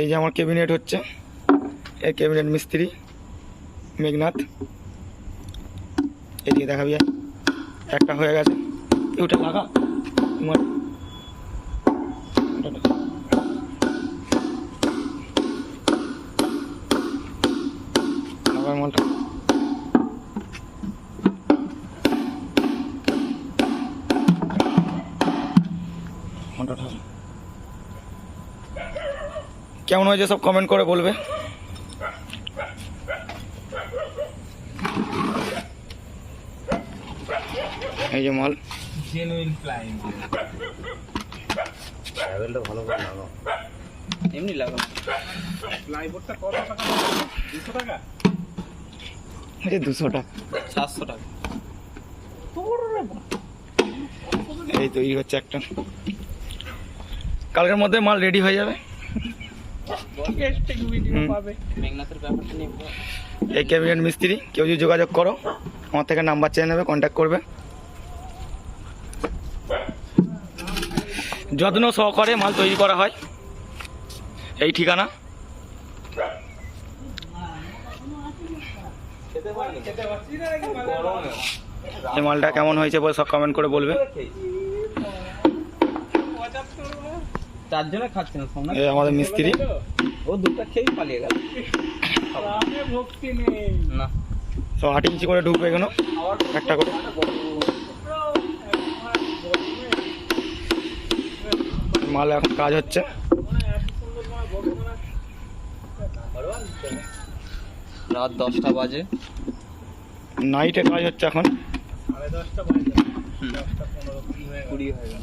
এই যে আমার ক্যাবিনেট হচ্ছে এই ক্যাবিনেট মিস্ত্রি, মেঘনাথ এদিকে দেখাবি। একটা হয়ে গেছে ওটা লাগা তোমার। কেমন হয়েছে সব কমেন্ট করে বলবে। এই যে মাল। জেনুইন প্লাইন ট্রাভেলটা ভালো করে লাগাও। এমনি লাগানো প্লাইবোর্ডটা কত টাকা? টাকা? এই তৈরি হচ্ছে একটা। কালকের মধ্যে মাল রেডি হয়ে যাবে। এই ক্যাবিনেট মিস্ত্রি কেউ যদি যোগাযোগ করো আমার থেকে নাম্বার চেয়ে নেবে কন্ট্যাক্ট করবে। যত্ন সহকারে মাল তৈরি করা হয়। এই ঠিকানা। এই মালটা কেমন হয়েছে বলে সব কমেন্ট করে বলবে। চার জনে খাচ্ছে না সোমনাথ এই আমাদের মিস্ত্রি ও দুটো খেয়েই পালিয়ে গেল ভক্তি নেই না সব আট ইঞ্চি করে ঢুকবে এখানে একটা করে মাল এখন কাজ হচ্ছে রাত দশটা বাজে নাইটে কাজ হচ্ছে এখন কুড়ি হয়ে গেল